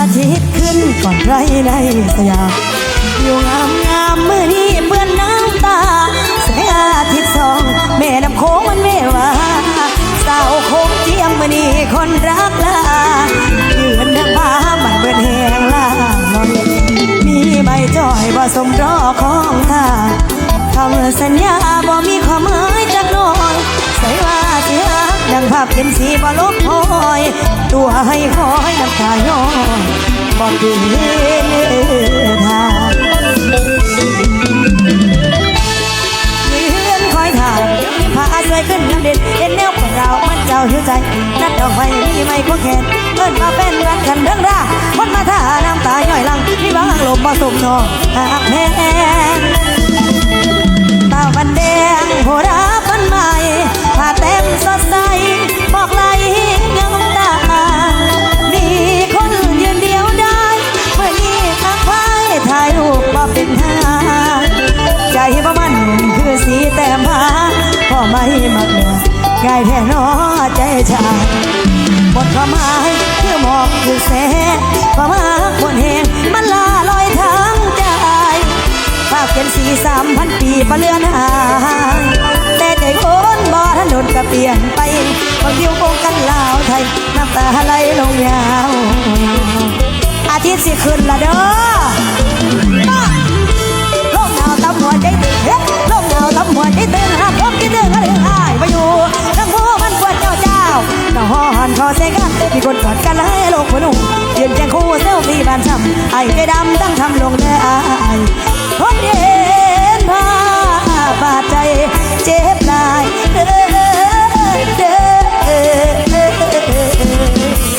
อาทิตย์ขึ้นก่อนไรในสยามอยู่งามงามมือนี้เปื้อนน้ำตาแสงอาทิตย์สองแม่น้ำโค้งมันเววาสาวโค้งเจียมมือนี้คนรักลายืนเดินพามันเบื่อแหงลาลอนมีใบจอยบ่สมรอของทาคำสัญญาบ่มีความหมาย ภาพเห็นสีบลบหอย ตัวให้คอยน้ำตาย้อยบ่เกินทางยืนคอยถายพาสวยขึ้นน้ำเด่นเห็นแนวของเรามันเจ้าหิวใจ นัดดอกไฟมีไม่ควงแขนเอิ้นมาเป็นแฟนกันเรื่องราคนมาท่าน้ำตาย่อยลังมีบางลมมาสมนองหากแม่ ม่มักเหนือง่ายแท้นอใจชาบทความหมายคือหมอกคือแสงความหาคนแหงมันลาลอยทางใจภาพเป็นสีสามพันปีประเลือนหายแต่ใจคนบ่ทันนกระเปลี่ยนไปคนผิวงกันลาวไทยน้ำตาไหลลงยาวอาทิตย์สิขึ้นละเด้อาหอนขอเซกันมีคนกอดกันแล้วให้ลงพนุ่งยืนแจงคู่เซลฟี่บานช้ำไอ้ไก่ดำตั้งทำลงเด้อ